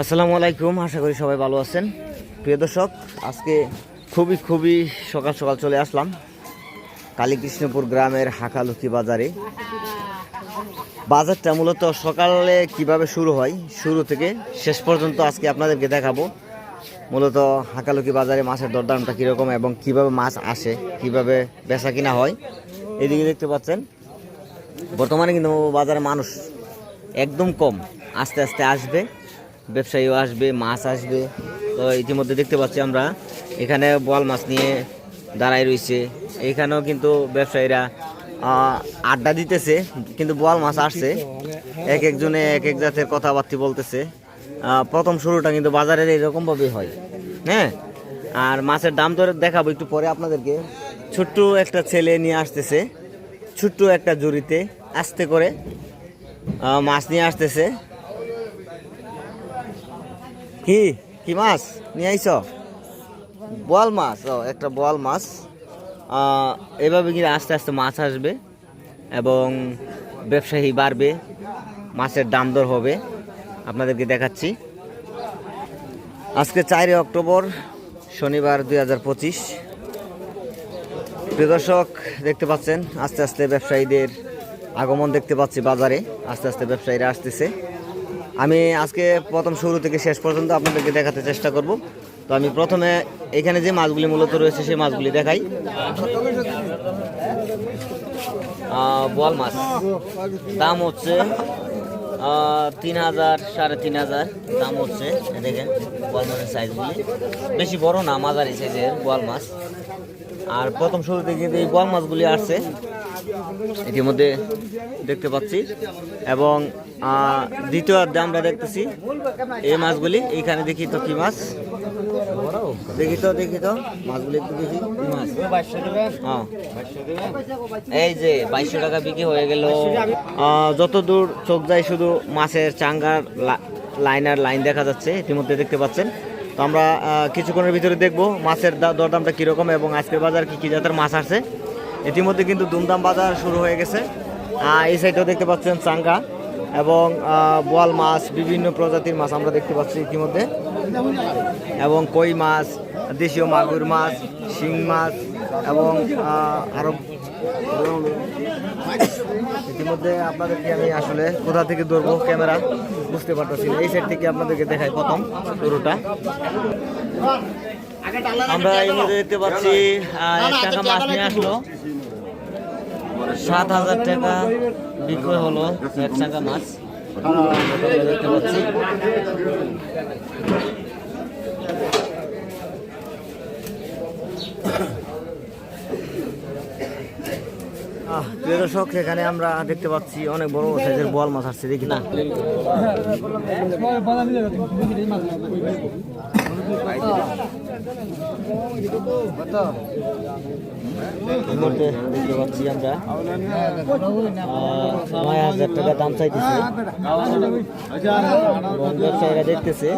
আসসালামু আলাইকুম, আশা করি সবাই ভালো আছেন। প্রিয় দর্শক, আজকে খুবই খুবই সকাল সকাল চলে আসলাম কালীকৃষ্ণপুর গ্রামের হাকালুকি বাজারে। বাজারটা মূলত সকালে কীভাবে শুরু হয়, শুরু থেকে শেষ পর্যন্ত আজকে আপনাদেরকে দেখাবো। মূলত হাকালুকি বাজারে মাছের দরদামটা কীরকম এবং কীভাবে মাছ আসে, কীভাবে বেচা কিনা হয়, এদিকে দেখতে পাচ্ছেন। বর্তমানে কিন্তু বাজারে মানুষ একদম কম, আস্তে আস্তে আসবে। ব্যবসায়ীও আসবে, মাছ আসবে। তো ইতিমধ্যে দেখতে পাচ্ছি আমরা, এখানে বোয়াল মাছ নিয়ে দাঁড়াই রয়েছে। এখানেও কিন্তু ব্যবসায়ীরা আড্ডা দিতেছে, কিন্তু বোয়াল মাছ আসছে। এক একজনে এক এক জাতের কথাবার্তা বলতেছে। প্রথম শুরুটা কিন্তু বাজারের এরকমভাবেই হয়। হ্যাঁ? আর মাছের দাম তো দেখাবো একটু পরে আপনাদেরকে। ছোট্ট একটা ছেলে নিয়ে আসতেছে, ছোট্ট একটা জুড়িতে, আস্তে করে মাছ নিয়ে আসতেছে। কি? কি মাছ? নিয়ে আইছ? বোয়াল মাছ, ও, একটা বোয়াল মাছ। এভাবে কিন্তু আস্তে আস্তে মাছ আসবে এবং ব্যবসায়ী বাড়বে, মাছের দাম দর হবে। আপনাদেরকে দেখাচ্ছি। আজকে চারই অক্টোবর, শনিবার দুই হাজার পঁচিশ। প্রিয় দর্শক, দেখতে পাচ্ছেন, আস্তে আস্তে ব্যবসায়ীদের আগমন দেখতে পাচ্ছি বাজারে। আস্তে আস্তে ব্যবসায়ীরা আসতেছে। আমি আজকে প্রথম শুরু থেকে শেষ পর্যন্ত আপনাদেরকে দেখাতে চেষ্টা করব। তো আমি প্রথমে এখানে যে মাছগুলি মূলত রয়েছে, সেই মাছগুলি দেখাই। বল মাছ। দাম হচ্ছে তিন হাজার, সাড়ে তিন হাজার। দাম হচ্ছে দেখেন। বোয়াল মাছের সাইজগুলি বেশি বড় না মাঝারি সাইজের বোয়াল মাছ। আর প্রথম শুরুতে কিন্তু এই বোয়াল মাছগুলি আসছে। ইতিমধ্যে দেখতে পাচ্ছি। এবং আহ, দ্বিতীয় অর্ধে আমরা দেখতেছি এই মাছগুলি। এইখানে দেখি তো কি মাছ? দেখি তো দেখি তো। মাছগুলি একটু দেখি। কি মাছ? হ্যাঁ। এই যে বাইশশো টাকা বিক্রি হয়ে গেল। আহ, যত দূর চোখ যায় শুধু মাছের চাঙ্গার লা- লাইনার লাইন দেখা যাচ্ছে ইতিমধ্যে দেখতে পাচ্ছেন। তো আমরা কিছুক্ষণের ভিতরে দেখব মাছের দরদামটা কীরকম এবং আজকের বাজার কী কী জাতের মাছ আছে। ইতিমধ্যে কিন্তু দুমদাম বাজার শুরু হয়ে গেছে। এই সাইডেও দেখতে পাচ্ছেন চাঙ্গা এবং বোয়াল মাছ বিভিন্ন প্রজাতির মাছ আমরা দেখতে পাচ্ছি ইতিমধ্যে। এবং কই মাছ দেশীয় মাগুর মাছ শিং মাছ এবং আহ, আরও ইতিমধ্যে আপনাদেরকে আমি আসলে কোথা থেকে ধরবো ক্যামেরা বুঝতে পারতেছি এই সাইড থেকে আপনাদেরকে দেখাই প্রথম শুরুটা। আমরা এই মধ্যে দেখতে পাচ্ছি এক টাকা মাছ নিয়ে আসলো। সাত হাজার টাকা বিক্রয় হলো এক টাকা মাছ। দেখতে পাচ্ছি। প্রিয় দর্শক এখানে আমরা দেখতে পাচ্ছি অনেক বড় সাইজের বল মাছ আসছে দেখি না দেখতে পাচ্ছি আমরা নয় হাজার টাকা দাম চাইতেছে। ব্যবসায়ীরা দেখতেছে।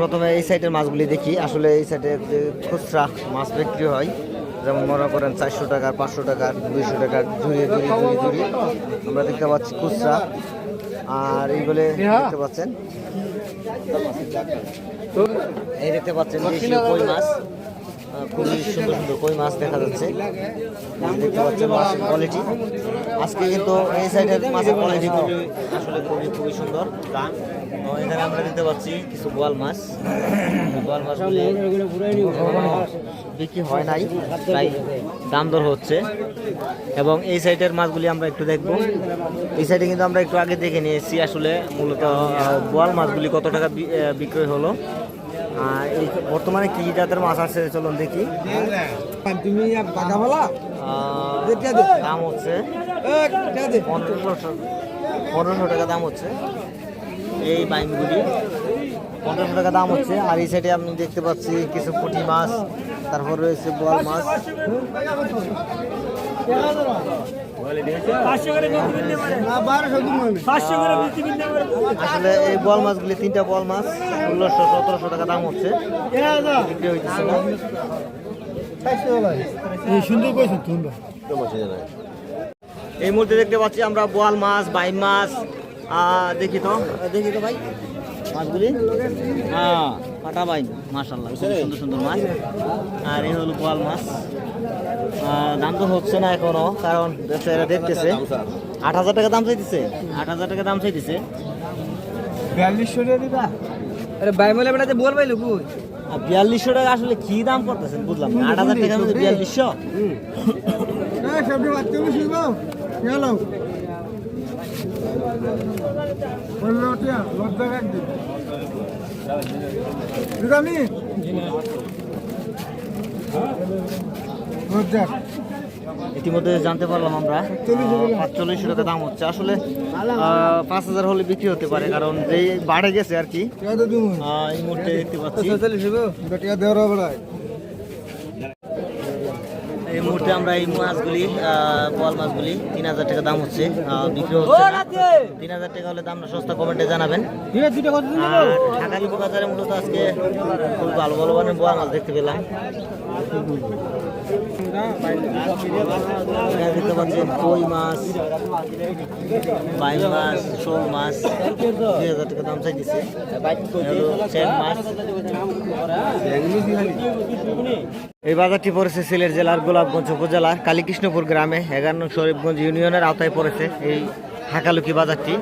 প্রথমে এই সাইডের মাছগুলি দেখি। আসলে এই সাইডে খুচরা মাছ বিক্রি হয় যেমন মনে করেন চারশো টাকা পাঁচশো টাকা দুইশো টাকা ঝুড়িয়ে ঝুড়ি ঝুড়ি ঝুড়ি আমরা দেখতে পাচ্ছি খুচরা। আর এইগুলো দেখতে পাচ্ছেন? এই দেখতে পাচ্ছেন কই মাছ। খুবই সুন্দর সুন্দর কই মাছ দেখা যাচ্ছে। দেখতে পাচ্ছেন মাছের কোয়ালিটি আজকে কিন্তু এই সাইডের মাছের কোয়ালিটি আসলে খুবই খুবই সুন্দর। এখানে আমরা দেখতে পাচ্ছি কিছু বোয়াল মাছ। গোয়াল এখনও বিক্রি হয় নাই তাই দাম দর হচ্ছে। এবং এই সাইডের মাছগুলি আমরা একটু দেখব। এই সাইডে কিন্তু আমরা একটু আগে দেখে নিয়েছি আসলে মূলত বোয়াল মাছগুলি কত টাকা বিক্রয় হলো। এই বর্তমানে কি জাতের মাছ আছে চলুন দেখি। তুমি টাকা বলা দাম হচ্ছে পনেরোশো পনেরোশো টাকা দাম হচ্ছে। এই বাইনগুলি পনেরোশো টাকা দাম হচ্ছে। আর এই সাইডে আমি দেখতে পাচ্ছি কিছু পুঁটি মাছ তারপর রয়েছে বোয়াল মাছ। আসলে এই বোয়াল মাছগুলি তিনটা বোয়াল মাছ ষোলোশো সতেরোশো টাকা দাম হচ্ছে। বিক্রি হইতেছে না। সুন্দর কইছো সুন্দর এই মুহূর্তে দেখতে পাচ্ছি আমরা বোয়াল মাছ বাইম মাছ। আহ, দেখি তো। দেখি তো ভাই। মাছগুলি? হ্যাঁ কাটা বাইম মাশাল্লাহ সুন্দর সুন্দর মাছ। আর এই হলো বোয়াল মাছ। দাম তো হচ্ছে না এখনও কারণ ব্যবসায়ীরা দেখতেছে। আট হাজার টাকা দাম চাইতেছে। আট হাজার টাকা দাম চাইতেছে। বিয়াল্লিশশো টাকা দিবা। আরে বাইমলে বেড়াতে বল পাইলো কই আর বিয়াল্লিশশো টাকা আসলে কি দাম করতেছেন বুঝলাম না। আট হাজার টাকার মধ্যে বিয়াল্লিশশো? হ্যাঁ ইতিমধ্যে জানতে পারলাম আমরা। পাঁচচল্লিশশো টাকা দাম হচ্ছে। আসলে পাঁচ হাজার হলে বিক্রি হতে পারে কারণ যেই বাড়ে গেছে আর কি এই মুহূর্তে দেখতে পাচ্ছি। মুহূর্তে আমরা এই মাছগুলি বোয়াল মাছগুলি তিন হাজার টাকা দাম হচ্ছে বিক্রি হচ্ছে তিন হাজার টাকা হলে দামটা সস্তা কমেন্টে জানাবেন। ঢাকা বাজারে মূলত আজকে খুব ভালো ভালো মানে বোয়াল মাছ দেখতে পেলাম। দেখতে পাচ্ছেন কই মাছ বাইম মাছ শোল মাছ দুই হাজার টাকা দাম চাইতেছে। চেন মাছ। এই বাজারটি পড়েছে সিলেট জেলার গোলাপগঞ্জ উপজেলার কালীকৃষ্ণপুর গ্রামে এগারো শরীফগঞ্জ ইউনিয়নের আওতায় পড়েছে এই হাকালুকি বাজারটি।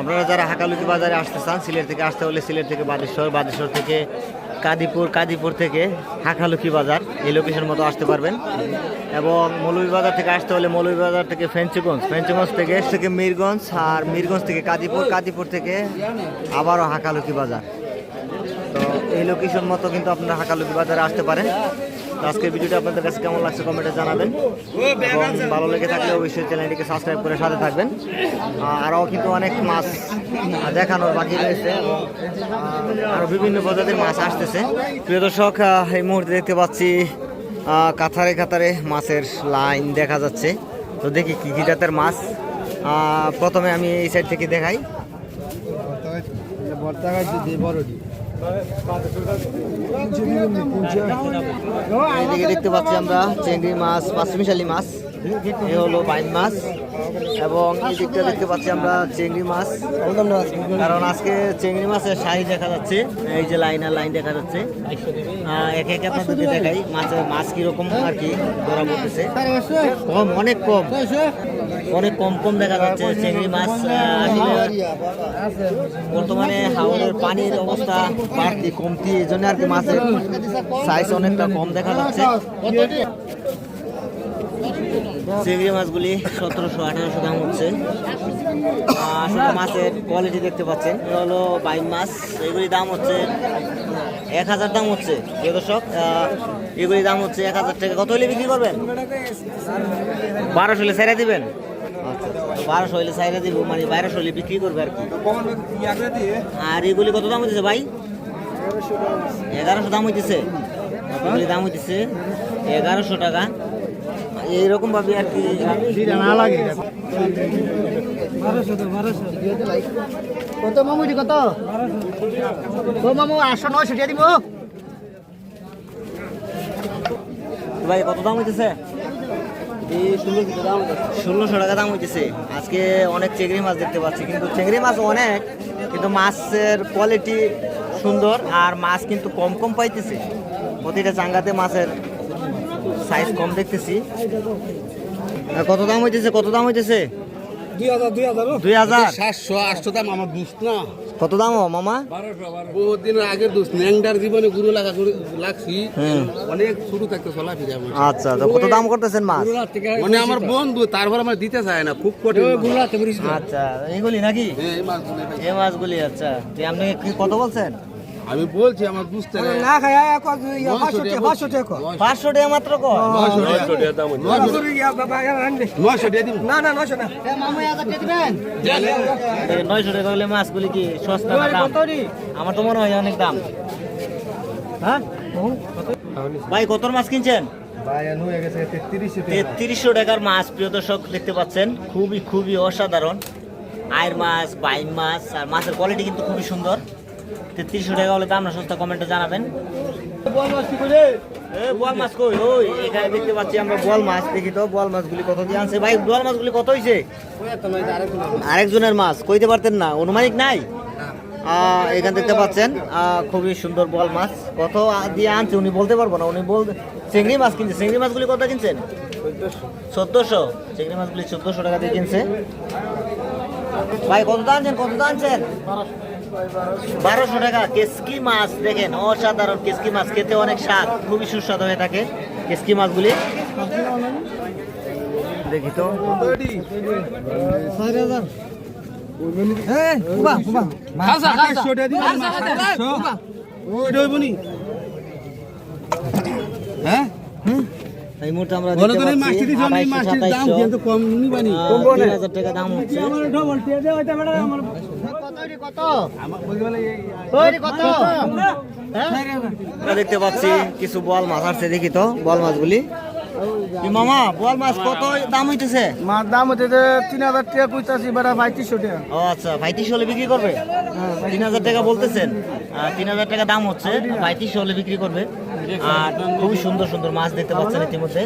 আপনারা যারা হাকালুকি বাজারে আসতে চান, সিলেট থেকে আসতে হলে সিলেট থেকে বাদেশ্বর বাদেশ্বর থেকে কাদিপুর কাদিপুর থেকে হাকালুকি বাজার এই লোকেশন মতো আসতে পারবেন। এবং মৌলভীবাজার থেকে আসতে হলে মৌলভীবাজার থেকে ফেঞ্চুগঞ্জ ফেঞ্চুগঞ্জ থেকে থেকে মিরগঞ্জ, আর মিরগঞ্জ থেকে কাদিপুর কাদিপুর থেকে আবারও হাকালুকি বাজার। এই লোকেশন মতো কিন্তু আপনারা হাকালুকি বাজারে আসতে পারেন। আজকের ভিডিওটা আপনাদের কাছে কেমন লাগছে কমেন্টে জানাবেন। এবং ভালো লেগে থাকলে অবশ্যই চ্যানেলটিকে সাবস্ক্রাইব করে সাথে থাকবেন। আরও কিন্তু অনেক মাছ দেখানোর বাকি রয়েছে। এবং আরও বিভিন্ন প্রজাতির মাছ আসতেছে। প্রিয় দর্শক এই মুহূর্তে দেখতে পাচ্ছি কাতারে কাতারে মাছের লাইন দেখা যাচ্ছে। তো দেখি কী কী জাতের মাছ। প্রথমে আমি এই সাইড থেকে দেখাই। দিয়ে বড়টি এইদিকে দেখতে পাচ্ছি আমরা চিংড়ি মাছ পাঁচমিশালি মাছ। এ হলো বাইন মাছ। এবং এই দিকটা দেখতে পাচ্ছি আমরা চিংড়ি মাছ। কারণ আজকে চিংড়ি মাছের সাইজ দেখা যাচ্ছে, এই যে লাইন আর লাইন দেখা যাচ্ছে। একে একে আপনাদেরকে দেখাই মাছের মাছ কীরকম আর কি ধরা পড়তেছে। কম, অনেক কম। অনেক কম কম দেখা যাচ্ছে, চিংড়ি মাছ বর্তমানে হাওড়ের পানির অবস্থা বাড়তি, কমতি, এই জন্য আর কি মাছের সাইজ অনেকটা কম দেখা যাচ্ছে। চিংড়ি মাছগুলি সতেরোশো, আঠারোশো দাম হচ্ছে। আসলে মাছের কোয়ালিটি দেখতে পাচ্ছেন। এ হলো বাইম মাছ এগুলি দাম হচ্ছে এক হাজার দাম হচ্ছে, প্রিয় দর্শক। এগুলি দাম হচ্ছে এক হাজার টাকা। কত হলে বিক্রি করবেন? বারোশো হলে সাইরা দিবেন? বারোশো হলে সাইরা দিব মানে বারোশো হলে বিক্রি করবে আর কি। আর এগুলি কত দাম হইতেছে ভাই? এগারোশো দাম হইতেছে। এগুলি দাম হইতেছে এগারোশো টাকা। এইরকম ভাবে আর কি না লাগে। কত মামুটি কত? ও মামু? আটশো নয়শো দিয়ে দিব। ভাই কত দাম হইতেছে? ষোলোশো টাকা দাম হইতেছে। আজকে অনেক চিংড়ি মাছ দেখতে পাচ্ছি, কিন্তু চিংড়ি মাছ অনেক, কিন্তু মাছের কোয়ালিটি সুন্দর আর মাছ কিন্তু কম কম পাইতেছে। প্রতিটা চাঙ্গাতে মাছের সাইজ কম দেখতেছি। কত দাম হইতেছে, কত দাম হইতেছে? দুই হাজার সাতশো আটশো দাম আমার দুষ না। কত দাম ও মামা? বহুত দিন আগের দুষ জীবনে গুরু লাগা লাগছি। অনেক শুরু থাকতে চলা ফিরে আচ্ছা তো কত দাম করতেছেন মাছ? মানে আমার বন্ধু তারপর আমার দিতে চায় না খুব কঠিন আচ্ছা এইগুলি নাকি? হ্যাঁ, এই মাছগুলো। খাই। এই মাছগুলি আচ্ছা। আপনি কি কত বলছেন? আমি বলছি আমার বুঝতে না পাঁচশো টাকা পাঁচশো টাকা পাঁচশো টাকা মাত্র দিব। না না নশো না। দিবেন। নয়শো টাকা হলে মাছগুলি কি সস্তা না দাম? আমার তো মনে হয় অনেক দাম। হ্যাঁ? ভাই কত মাছ কিনছেন? ভাই হয়ে গেছে তেত্রিশশো তেত্রিশশো টাকার মাছ প্রিয় দর্শক দেখতে পাচ্ছেন। খুবই খুবই অসাধারণ। আয়ের মাছ বাইম মাছ আর মাছের কোয়ালিটি কিন্তু খুবই সুন্দর। তেত্রিশশো টাকা হলে না সস্তা কমেন্টে জানাবেন। দেখতে পাচ্ছি আমরা বোয়াল মাছ। দেখি তো কত দিয়ে আনছে। ভাই মাছগুলি কত আরেকজনের মাছ। কইতে পারতেন না। অনুমানিক নাই? এখানে দেখতে পাচ্ছেন খুবই সুন্দর বল মাছ। কত দিয়ে আনছে উনি বলতে পারব না। উনি বল চিংড়ি মাছ কিনছে। চিংড়ি মাছগুলি কত কিনছেন? চোদ্দশো। চিংড়ি মাছগুলি চোদ্দশো টাকা দিয়ে কিনছে। ভাই, কত আনছেন? কত আনছেন? বারোশো টাকা কেসকি মাছ দেখেন অসাধারণ কেসকি মাছ খেতে অনেক স্বাদ খুবই সুস্বাদু হয়ে থাকে কেসকি মাছগুলি। দেখি তো। হ্যাঁ? এই মুহূর্তে আমরা বলো দেখতে তো এই পাচ্ছি মাছটি দিছো, এই 2800, মাছটির দাম 2700, কিন্তু কম নিবানি 3000 টাকা দাম। হচ্ছে আমরা। দেখতে পাচ্ছি কিছু বল মাছ আসছে দেখি তো বল মাছগুলি। কি মামা বল মাছ কত দাম হইতেছে? মাছ দাম হইতেছে তিন হাজার টাকা কইতাছি বেটা পঁয়ত্রিশশো টাকা। ও আচ্ছা পঁয়ত্রিশ হলে বিক্রি করবে? তিন হাজার টাকা বলতেছেন। তিন হাজার টাকা দাম হচ্ছে পঁয়ত্রিশ হলে বিক্রি করবে। আর খুবই সুন্দর সুন্দর মাছ দেখতে পাচ্ছেন ইতিমধ্যে।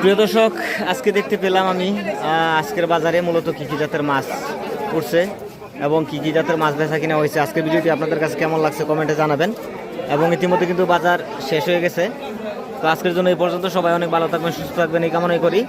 প্রিয় দর্শক, আজকে দেখতে পেলাম আমি আজকের বাজারে মূলত কী কী জাতের মাছ পড়ছে এবং কী কী জাতের মাছ বেচা কিনা হয়েছে। আজকের ভিডিওটি আপনাদের কাছে কেমন লাগছে কমেন্টে জানাবেন এবং ইতিমধ্যে কিন্তু বাজার শেষ হয়ে গেছে। তো আজকের জন্য এই পর্যন্ত। সবাই অনেক ভালো থাকবেন, সুস্থ থাকবেন, এই কামনাই করি।